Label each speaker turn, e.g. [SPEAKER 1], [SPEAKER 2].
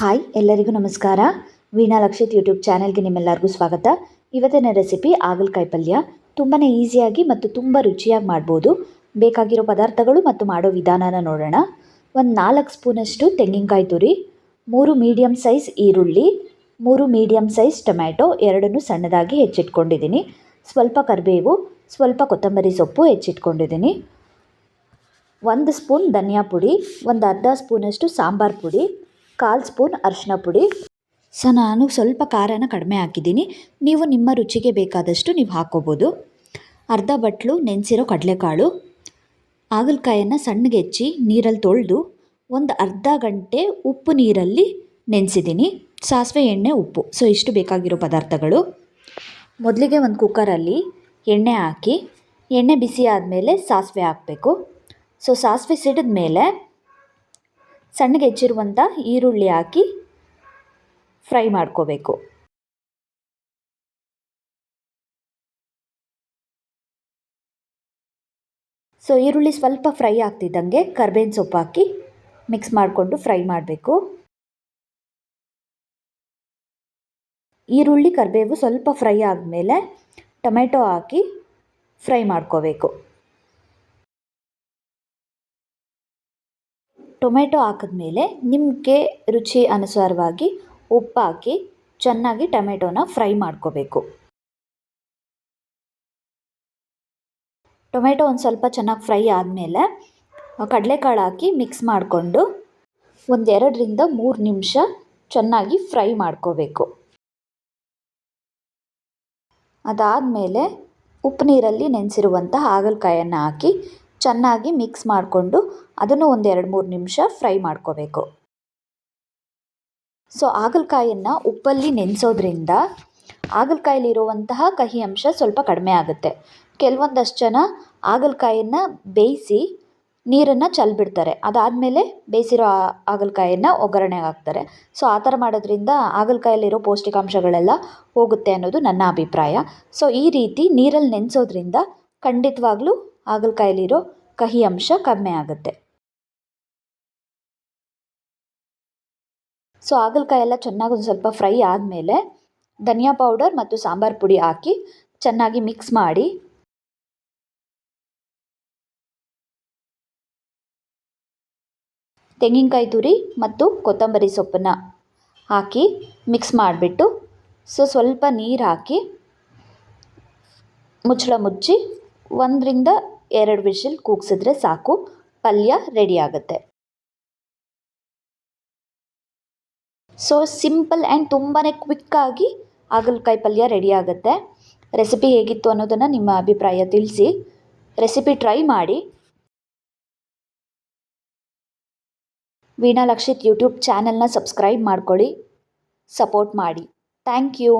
[SPEAKER 1] Hi ಎಲ್ಲರಿಗೂ ನಮಸ್ಕಾರ. Veena Lakshith YouTube ಚಾನೆಲ್ಗೆ ನಿಮ್ಮೆಲ್ಲರಿಗೂ ಸ್ವಾಗತ. ಇವತ್ತಿನ ರೆಸಿಪಿ ಹಾಗಲಕಾಯಿ ಪಲ್ಯ ತುಂಬಾ ಈಸಿಯಾಗಿ ಮತ್ತು ತುಂಬ ರುಚಿಯಾಗಿ ಮಾಡ್ಬೋದು. ಬೇಕಾಗಿರೋ ಪದಾರ್ಥಗಳು ಮತ್ತು ಮಾಡೋ ವಿಧಾನನ ನೋಡೋಣ. ಒಂದು ನಾಲ್ಕು ಸ್ಪೂನಷ್ಟು ತೆಂಗಿನಕಾಯಿ ತುರಿ, ಮೂರು ಮೀಡಿಯಮ್ ಸೈಜ್ ಈರುಳ್ಳಿ, ಮೂರು ಮೀಡಿಯಮ್ ಸೈಜ್ ಟೊಮ್ಯಾಟೊ, ಎರಡನ್ನೂ ಸಣ್ಣದಾಗಿ ಹೆಚ್ಚಿಟ್ಕೊಂಡಿದ್ದೀನಿ. ಸ್ವಲ್ಪ ಕರಿಬೇವು, ಸ್ವಲ್ಪ ಕೊತ್ತಂಬರಿ ಸೊಪ್ಪು ಹೆಚ್ಚಿಟ್ಕೊಂಡಿದ್ದೀನಿ. ಒಂದು ಸ್ಪೂನ್ ಧನಿಯಾ ಪುಡಿ, ಒಂದು ಅರ್ಧ ಸ್ಪೂನಷ್ಟು ಸಾಂಬಾರು ಪುಡಿ ಕಾಲು ಸ್ಪೂನ್ ಅರಿಶಿನ ಪುಡಿ. ಸೊ, ನಾನು ಸ್ವಲ್ಪ ಖಾರನ ಕಡಿಮೆ ಹಾಕಿದ್ದೀನಿ. ನೀವು ನಿಮ್ಮ ರುಚಿಗೆ ಬೇಕಾದಷ್ಟು ನೀವು ಹಾಕ್ಕೋಬೋದು ಅರ್ಧ ಬಟ್ಲು ನೆನೆಸಿರೋ ಕಡಲೆಕಾಳು. ಹಾಗಲಕಾಯನ್ನು ಸಣ್ಣಗೆ ಹೆಚ್ಚಿ ನೀರಲ್ಲಿ ತೊಳೆದು ಒಂದು ಅರ್ಧ ಗಂಟೆ ಉಪ್ಪು ನೀರಲ್ಲಿ ನೆನೆಸಿದ್ದೀನಿ. ಸಾಸಿವೆ ಎಣ್ಣೆ, ಉಪ್ಪು. ಸೊ, ಇಷ್ಟು ಬೇಕಾಗಿರೋ ಪದಾರ್ಥಗಳು. ಮೊದಲಿಗೆ ಒಂದು ಕುಕ್ಕರಲ್ಲಿ ಎಣ್ಣೆ ಹಾಕಿ, ಎಣ್ಣೆ ಬಿಸಿ ಆದಮೇಲೆ ಸಾಸಿವೆ ಹಾಕಬೇಕು. ಸೊ, ಸಾಸಿವೆ ಸಿಡಿದ ಮೇಲೆ ಸಣ್ಣಗೆ ಹೆಚ್ಚಿರುವಂಥ ಈರುಳ್ಳಿ ಹಾಕಿ ಫ್ರೈ ಮಾಡ್ಕೋಬೇಕು. ಸೊ ಈರುಳ್ಳಿ ಸ್ವಲ್ಪ ಫ್ರೈ ಆಗ್ತಿದ್ದಂಗೆ ಕರ್ಬೇವಿನ ಸೊಪ್ಪು ಹಾಕಿ ಮಿಕ್ಸ್ ಮಾಡಿಕೊಂಡು ಫ್ರೈ ಮಾಡಬೇಕು. ಈರುಳ್ಳಿ, ಕರಿಬೇವು ಸ್ವಲ್ಪ ಫ್ರೈ ಆದಮೇಲೆ ಟೊಮೆಟೊ ಹಾಕಿ ಫ್ರೈ ಮಾಡ್ಕೋಬೇಕು. ಟೊಮೆಟೊ ಹಾಕಿದ್ಮೇಲೆ ನಿಮಗೆ ರುಚಿ ಅನುಸಾರವಾಗಿ ಉಪ್ಪು ಹಾಕಿ ಚೆನ್ನಾಗಿ ಟೊಮೆಟೊನ ಫ್ರೈ ಮಾಡ್ಕೋಬೇಕು. ಟೊಮೆಟೊ ಒಂದು ಸ್ವಲ್ಪ ಚೆನ್ನಾಗಿ ಫ್ರೈ ಆದಮೇಲೆ ಕಡಲೆಕಾಳು ಹಾಕಿ ಮಿಕ್ಸ್ ಮಾಡಿಕೊಂಡು ಒಂದೆರಡರಿಂದ ಮೂರು ನಿಮಿಷ ಚೆನ್ನಾಗಿ ಫ್ರೈ ಮಾಡ್ಕೋಬೇಕು. ಅದಾದಮೇಲೆ ಉಪ್ಪು ನೀರಲ್ಲಿ ನೆನೆಸಿರುವಂಥ ಹಾಗಲಕಾಯನ್ನು ಹಾಕಿ ಚೆನ್ನಾಗಿ ಮಿಕ್ಸ್ ಮಾಡಿಕೊಂಡು ಅದನ್ನು ಒಂದು ಎರಡು ಮೂರು ನಿಮಿಷ ಫ್ರೈ ಮಾಡ್ಕೋಬೇಕು. ಸೊ ಹಾಗಲಕಾಯನ್ನು ಉಪ್ಪಲ್ಲಿ ನೆನೆಸೋದ್ರಿಂದ ಹಾಗಲಕಾಯಲ್ಲಿರುವಂತಹ ಕಹಿ ಅಂಶ ಸ್ವಲ್ಪ ಕಡಿಮೆ ಆಗುತ್ತೆ. ಕೆಲವೊಂದಷ್ಟು ಜನ ಹಾಗಲಕಾಯನ್ನು ಬೇಯಿಸಿ ನೀರನ್ನು ಚಲ್ಬಿಡ್ತಾರೆ. ಅದಾದಮೇಲೆ ಬೇಯಿಸಿರೋ ಹಾಗಲಕಾಯನ್ನು ಒಗ್ಗರಣೆಗೆ ಹಾಕ್ತಾರೆ. ಸೊ ಆ ಥರ ಮಾಡೋದ್ರಿಂದ ಹಾಗಲಕಾಯಲ್ಲಿರೋ ಪೌಷ್ಟಿಕಾಂಶಗಳೆಲ್ಲ ಹೋಗುತ್ತೆ ಅನ್ನೋದು ನನ್ನ ಅಭಿಪ್ರಾಯ. ಸೊ ಈ ರೀತಿ ನೀರಲ್ಲಿ ನೆನೆಸೋದ್ರಿಂದ ಖಂಡಿತವಾಗ್ಲೂ ಹಾಗಲಕಾಯಲ್ಲಿರೋ ಕಹಿ ಅಂಶ ಕಡಿಮೆ ಆಗುತ್ತೆ. ಸೊ ಹಾಗಲಕಾಯಿ ಎಲ್ಲ ಚೆನ್ನಾಗಿ ಒಂದು ಸ್ವಲ್ಪ ಫ್ರೈ ಆದಮೇಲೆ ಧನಿಯಾ ಪೌಡರ್ ಮತ್ತು ಸಾಂಬಾರು ಪುಡಿ ಹಾಕಿ ಚೆನ್ನಾಗಿ ಮಿಕ್ಸ್ ಮಾಡಿ. ತೆಂಗಿನಕಾಯಿ ತುರಿ ಮತ್ತು ಕೊತ್ತಂಬರಿ ಸೊಪ್ಪನ್ನ ಹಾಕಿ ಮಿಕ್ಸ್ ಮಾಡಿಬಿಟ್ಟು, ಸೊ, ಸ್ವಲ್ಪ ನೀರು ಹಾಕಿ ಮುಚ್ಚಳ ಮುಚ್ಚಿ ಒಂದರಿಂದ ಎರಡು ವಿಷಿಲ್ ಕೂಗಿಸಿದ್ರೆ ಸಾಕು, ಪಲ್ಯ ರೆಡಿ ಆಗುತ್ತೆ. ಸೊ ಸಿಂಪಲ್ ಆ್ಯಂಡ್ ತುಂಬಾ ಕ್ವಿಕ್ಕಾಗಿ ಹಾಗಲಕಾಯಿ ಪಲ್ಯ ರೆಡಿ ಆಗುತ್ತೆ. ರೆಸಿಪಿ ಹೇಗಿತ್ತು ಅನ್ನೋದನ್ನು ನಿಮ್ಮ ಅಭಿಪ್ರಾಯ ತಿಳಿಸಿ. ರೆಸಿಪಿ ಟ್ರೈ ಮಾಡಿ. ವೀಣಾ ಲಕ್ಷಿತ್ ಯೂಟ್ಯೂಬ್ ಚಾನೆಲ್ನ ಸಬ್ಸ್ಕ್ರೈಬ್ ಮಾಡ್ಕೊಳ್ಳಿ. ಸಪೋರ್ಟ್ ಮಾಡಿ. Thank you